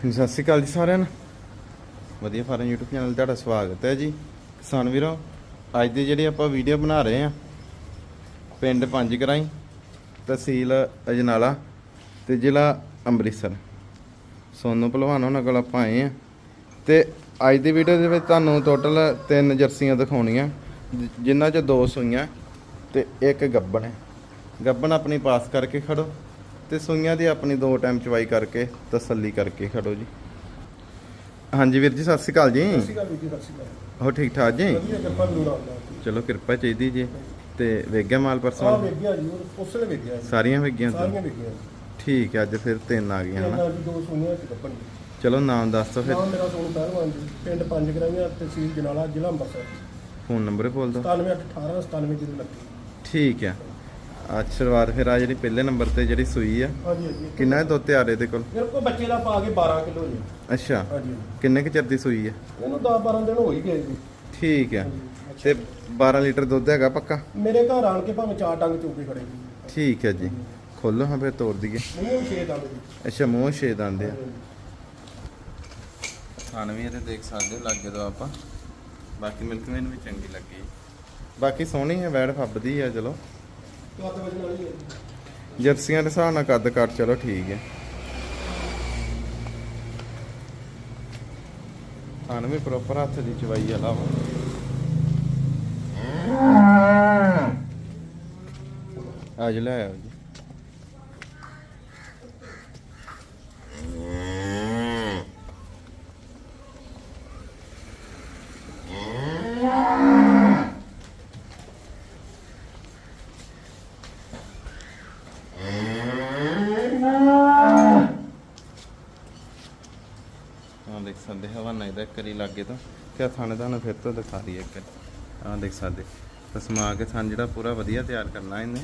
ਸਤਿ ਸ਼੍ਰੀ ਅਕਾਲ ਜੀ ਸਾਰਿਆਂ ਨੂੰ। ਵਧੀਆ ਫਾਰਮ YouTube ਚੈਨਲ ਤੁਹਾਡਾ ਸਵਾਗਤ ਹੈ ਜੀ। ਕਿਸਾਨ ਵੀਰੋ, ਅੱਜ ਦੀ ਜਿਹੜੀ ਆਪਾਂ ਵੀਡੀਓ ਬਣਾ ਰਹੇ ਆ ਪਿੰਡ ਪੰਜ ਕਰਾਈ ਤਹਿਸੀਲ ਅਜਨਾਲਾ ਤੇ ਜ਼ਿਲ੍ਹਾ ਅੰਮ੍ਰਿਤਸਰ। ਸੋਨੂ ਭਲਵਾਨ ਉਹਨਾਂ ਕੋਲ ਆਪਾਂ ਆਏ ਆ ਤੇ ਅੱਜ ਦੀ ਵੀਡੀਓ ਦੇ ਵਿੱਚ ਤੁਹਾਨੂੰ ਟੋਟਲ ਤਿੰਨ ਜਰਸੀਆਂ ਦਿਖਾਉਣੀਆਂ ਜਿਨ੍ਹਾਂ 'ਚ ਦੋ ਸੂਈਆਂ ਤੇ ਇੱਕ ਗੱਬਣ ਹੈ। ਗੱਬਣ ਆਪਣੀ ਪਾਸ ਕਰਕੇ ਖੜੋ। ਤੇ ਸੂਈਆਂ ਦੀ ਆਪਣੀ ਦੋ ਟਾਈਮ ਚਵਾਈ ਕਰਕੇ ਤਸੱਲੀ ਕਰਕੇ ਖੜੋ ਜੀ। ਹਾਂਜੀ ਵੀਰ ਜੀ ਸਤਿ ਸ਼੍ਰੀ ਅਕਾਲ ਜੀ। ਸਤਿ ਸ਼੍ਰੀ ਅਕਾਲ ਵੀਰ ਜੀ ਸਤਿ ਸ਼੍ਰੀ ਅਕਾਲ। ਹੋ ਠੀਕ ਠਾਕ ਜੀ? ਵਧੀਆ ਕਿਰਪਾ ਚਲੋ ਕਿਰਪਾ ਚਾਹੀਦੀ ਜੀ। ਤੇ ਵੇਗਿਆ ਮਾਲ ਆ ਪਰਸੋਂ ਜੀ ਉਸੇ ਸਾਰੀਆਂ ਵੇਗੀਆਂ ਸਾਰੀਆਂ ਵੇਖੀਆਂ ਠੀਕ ਹੈ ਅੱਜ ਫਿਰ ਤਿੰਨ ਆ ਗਈਆਂ ਹਨਾ? ਦੀ ਦੋ ਕੱਪਣ ਚਲੋ ਨਾਮ ਦੱਸ ਦਿਓ ਫਿਰ। ਨਾਮ ਮੇਰਾ ਸੋਨੂੰ ਪਹਿਲਵਾਨ ਜੀ ਪਿੰਡ ਪੰਜ ਗਰਾਈਆਂ ਤਹਿਸੀਲ ਜਨਾਲਾ ਜ਼ਿਲ੍ਹਾ ਅੰਮ੍ਰਿਤਸਰ। ਫੋਨ ਨੰਬਰ ਬੋਲ ਦਿਓ। 9718 97029 ਠੀਕ ਹੈ। ਅੱਜ ਸ਼ੁਰੂਆਤ ਫਿਰ ਆ ਜਿਹੜੀ ਪਹਿਲੇ ਨੰਬਰ ਤੇ ਜਿਹੜੀ ਸੂਈ ਆ ਹਾਂਜੀ ਹਾਂਜੀ। ਕਿੰਨਾ ਦੁੱਧ ਤਿਆਰ ਇਹਦੇ ਕੋਲ? ਮੇਰੇ ਕੋਲ ਬੱਚੇ ਦਾ ਪਾ ਕੇ 12 ਕਿਲੋ ਜੀ। ਅੱਛਾ। ਹਾਂਜੀ। ਕਿੰਨੇ ਕੁ ਚਿਰ ਦੀ ਸੂਈ ਆ? ਇਹਨੂੰ 10 12 ਦਿਨ ਹੋ ਹੀ ਗਏ ਜੀ। ਠੀਕ ਹਾਂਜੀ, ਤੇ 12 ਲੀਟਰ ਦੁੱਧ ਹੈਗਾ ਪੱਕਾ? ਮੇਰੇ ਘਰ ਆਣ ਕੇ ਭਾਵੇਂ ਚਾਰ ਡੰਗ ਚੋਕੇ ਖੜੇ ਜੀ। ਠੀਕ ਹੈ ਜੀ। ਖੋਲੋ ਹਾਂ ਫਿਰ ਤੋੜ ਦਈਏ। ਉਹ 6 ਡੰਗ ਜੀ। ਅੱਛਾ ਮੂੰਹ ਛੇ ਦੰਦ ਆ। ਖਾਣ ਵੀ ਇਹਦੇ ਦੇਖ ਸਕਦੇ ਹੋ ਲੱਗੇ ਤੋਂ ਆਪਾਂ। ਬਾਕੀ ਮਿਲਕ ਮੈਨ ਵੀ ਚੰਗੀ ਲੱਗੀ। ਬਾਕੀ ਸੋਹਣੀ ਹੈ ਵੈੜ ਫੱਬਦੀ ਆ ਚਲੋ। ਤੇ ਅੱਧ ਵਾਲੀ ਹੈ ਜਰਸੀਆਂ ਦੇ ਹਿਸਾਬ ਨਾਲ ਕੱਦ ਕੱਟ, ਚਲੋ ਠੀਕ ਹੈ। ਖਾਣ ਵੀ ਪ੍ਰੋਪਰ ਹੱਥ ਦੀ ਚਵਾਈ ਵਾਲਾ ਵਾ। ਅੱਜ ਲੈ ਆਓ ਜੀ ਹਾਂ ਦੇਖ ਸਕਦੇ ਹਵਾਨਾ ਇਹਦਾ ਕਰੀ ਲੱਗੇ ਤੋਂ ਕਿਆ ਥਾਣੇ ਤੁਹਾਨੂੰ ਫਿਰ ਤੋਂ ਦਿਖਾ ਦਈਏ ਇੱਕ ਹਾਂ ਦੇਖ ਸਕਦੇ ਤਸਮਾ ਕੇ ਥਾਂ ਜਿਹੜਾ ਪੂਰਾ ਵਧੀਆ ਤਿਆਰ ਕਰਨਾ ਇਹਨੇ।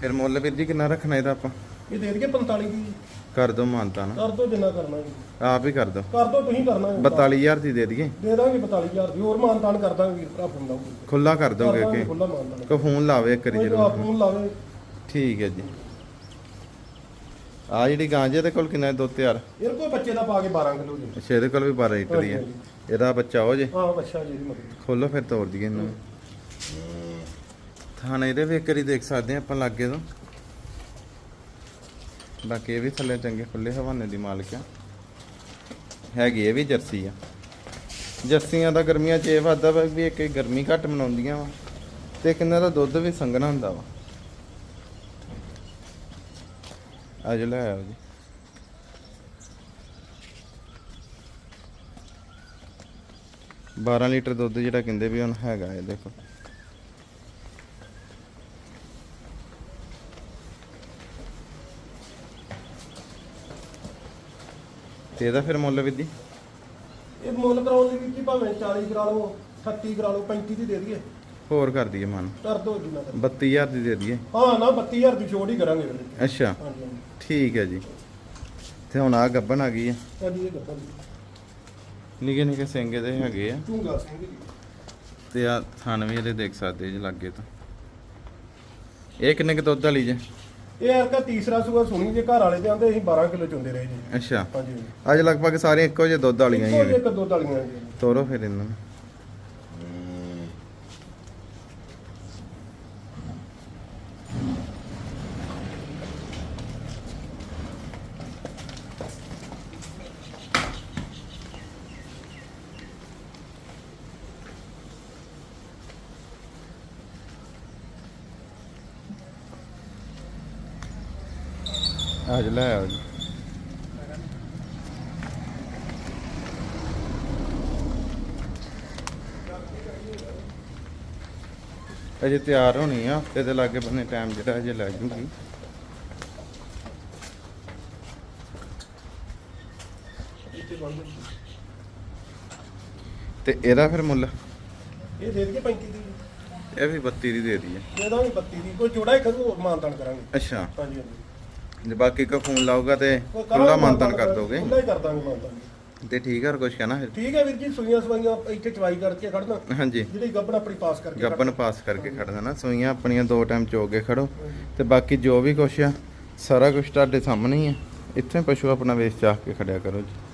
ਫਿਰ ਮੁੱਲ ਵੀਰ ਜੀ ਕਿੰਨਾ ਰੱਖਣਾ ਇਹਦਾ ਆਪਾਂ? ਇਹ ਦੇ ਦਈਏ 45 ਦੀ। ਕਰ ਦੋ ਮਾਨਤਾ ਨਾ। ਕਰ ਦੋ ਜਿੰਨਾ ਕਰਨਾ ਜੀ। ਆਪ ਹੀ ਕਰ ਦੋ। ਕਰ ਦੋ ਤੁਸੀਂ ਕਰਨਾ ਹੈ 42000 ਦੀ ਦੇ ਦਈਏ। ਦੇ ਦਾਂਗੇ 42000 ਦੀ ਹੋਰ ਮਾਨਤਾਨ ਕਰ ਦਾਂਗੇ ਭਰਾ ਫੋਨ ਲਾਉਂਗੇ ਖੁੱਲਾ ਕਰ ਦੋਗੇ ਕਿ ਖੁੱਲਾ ਮਾਨਤਾਨ। ਕੋ ਫੋਨ ਲਾਵੇ ਇੱਕ ਵਾਰੀ ਜਰੂਰ। ਫੋਨ ਲਾਵੇ। ਠੀਕ ਹੈ ਜੀ। ਆ ਜਿਹੜੀ ਗਾਂ ਜੀ ਇਹਦੇ ਕੋਲ ਕਿੰਨਾ ਹੈ? ਦੋ ਤਿਆਰ? ਇਹਦੇ ਕੋਲ ਬੱਚੇ ਦਾ ਪਾ ਕੇ 12 ਕਿਲੋ ਜੀ। ਅੱਛਾ ਇਹਦੇ ਕੋਲ ਵੀ 12 ਲੀਟਰ ਦੀ ਹੈ। ਇਹਦਾ ਬੱਚਾ ਹੋ ਜੇ? ਹਾਂ ਬੱਚਾ ਜੀ ਇਹਦੀ ਮਗਰ ਖੋਲੋ ਫਿਰ ਤੋੜ ਦਈਏ ਇਹਨੂੰ। ਥਾਣੇ ਇਹਦੇ ਵੀ ਇੱਕ ਵਾਰੀ ਦੇਖ ਸਕਦੇ ਹਾਂ ਆਪਾਂ ਲਾਗੇ ਤੋਂ। ਬਾਕੀ ਇਹ ਵੀ ਥੱਲੇ ਚੰਗੇ ਖੁੱਲੇ ਹਵਾਨੇ ਦੀ ਮਾਲਕ ਆ। ਹੈਗੀ ਇਹ ਵੀ ਜਰਸੀ ਆ। ਜਰਸੀਆਂ ਦਾ ਗਰਮੀਆਂ 'ਚ ਇਹ ਵਾਧਾ ਵਾ ਵੀ ਇੱਕ ਗਰਮੀ ਘੱਟ ਮਨਾਉਂਦੀਆਂ ਵਾ। ਤੇ ਕਿੰਨਾ ਦਾ ਦੁੱਧ ਵੀ ਸੰਘਣਾ ਹੁੰਦਾ ਵਾ। ਅੱਜ ਲੈ ਆਓ ਜੀ। ਬਾਰਾਂ ਲੀਟਰ ਦੁੱਧ ਜਿਹੜਾ ਕਹਿੰਦੇ ਵੀ ਹੁਣ ਹੈਗਾ ਇਹ ਦੇਖੋ। ਤੇ ਇਹਦਾ ਫਿਰ ਮੁੱਲ ਵਿਧੀ? ਇਹ ਮੁੱਲ ਕਰਾਉਣ ਦੀ ਵੀ ਭਾਵੇਂ 40 ਕਰਾ ਲਓ 38 ਕਰਾ ਲਓ 35 ਦੀ ਦੇ ਦਈਏ। ਹੋਰ ਕਰ ਦਈਏ ਮਨ। ਕਰ ਦੋ ਜਿੰਨਾ ਕਰ 32000 ਦੀ ਦੇ ਦਈਏ। ਹਾਂ ਨਾ 32000 ਦੀ ਛੋਟ ਹੀ ਕਰਾਂਗੇ ਵੀਰੇ ਅੱਛਾ। ਹਾਂਜੀ ਹਾਂਜੀ। ਠੀਕ ਹੈ ਜੀ। ਤੇ ਹੁਣ ਆ ਗੱਬਨ ਆ ਗਈ ਹਾਂਜੀ ਇਹ ਜੀ। ਨਿੱਕੇ ਨਿੱਕੇ ਸਿੰਗੇ ਦੇ ਹੈਗੇ ਆ। ਚੁੰਗਾ ਸਿੰਘ ਜੀ। ਤੇ ਆ ਥਣ ਵੀ ਇਹਦੇ ਦੇਖ ਸਕਦੇ ਜੀ ਲੱਗੇ ਤੋਂ। ਇਹ ਕਿੰਨੇ ਕੁ ਦੁੱਧ ਵਾਲੀ ਜੇ? ਇਹ ਯਾਰ ਤੀਸਰਾ ਸੂਆ ਸੁਣੀ ਜੇ ਘਰ ਵਾਲੇ ਦੇ ਆਂਦੇ ਅਸੀਂ 12 ਕਿਲੋ ਚੁੰਦੇ ਰਹੇ ਜੀ। ਅੱਛਾ। ਹਾਂਜੀ ਅੱਜ ਲਗਭਗ ਸਾਰੀਆਂ ਇੱਕੋ ਜਿਹੇ ਦੁੱਧ ਵਾਲੀਆਂ ਹੀ ਇੱਕੋ ਇੱਕ ਦੋ ਤਾਲੀਆਂ ਜੀ। ਤੋਰੋ ਫਿਰ ਇਹਨਾਂ ਨੂੰ। ਅੱਜ ਲੈ ਆਓ ਜੀ। ਅਜੇ ਤਿਆਰ ਹੋਣੀ ਆ ਹਫ਼ਤੇ ਦੇ ਲਾਗੇ ਬੰਨੇ ਟਾਈਮ ਜਿਹੜਾ ਅਜੇ ਲੱਗ ਜੂਗੀ। ਤੇ ਇਹਦਾ ਫਿਰ ਮੁੱਲ? ਇਹ ਦੇ ਦਈਏ 35 ਦੀ ਇਹ ਵੀ 32 ਦੀ ਦੇ ਦਈਏ। ਦੇ ਦਾਂਗੇ 32 ਦੀ ਕੋਈ ਜੋੜਾ ਹੀ ਕਰੂ ਹੋਰ ਮਾਨਤਾਨ ਕਰਾਂਗੇ। ਅੱਛਾ। ਹਾਂਜੀ ਹਾਂਜੀ। ਜੇ ਬਾਕੀ ਕੋ ਫੋਨ ਲਾਊਗਾ ਤੇ ਖੁੱਲਾ ਮਾਨਤਨ ਕਰ ਦੋਗੇ। ਖੁੱਲਾ ਹੀ ਕਰ ਦਾਂਗੇ ਮਾਨਤਾਨ ਤੇ। ਠੀਕ ਹੈ ਕੁਝ ਕਹਿਣਾ ਫਿਰ? ਠੀਕ ਹੈ ਵੀਰ ਜੀ ਸੂਈਆਂ ਸਵਾਈਆਂ ਇੱਥੇ ਚਵਾਈ ਕਰਕੇ ਖੜਨਾ। ਹਾਂਜੀ। ਜਿਹੜੀ ਗੱਬਣ ਆਪਣੀ ਪਾਸ ਕਰਕੇ ਗੱਬਨ ਪਾਸ ਕਰਕੇ ਖੜਨਾ ਨਾ ਸੂਈਆਂ ਆਪਣੀਆਂ ਦੋ ਟਾਈਮ ਚੋ ਕੇ ਖੜੋ। ਤੇ ਬਾਕੀ ਜੋ ਵੀ ਕੁਛ ਆ ਸਾਰਾ ਕੁਝ ਤੁਹਾਡੇ ਸਾਹਮਣੇ ਹੀ ਆ। ਇੱਥੇ ਪਸ਼ੂ ਆਪਣਾ ਵੇਚ ਚਾਹ ਕੇ ਖੜਿਆ ਕਰੋ ਜੀ।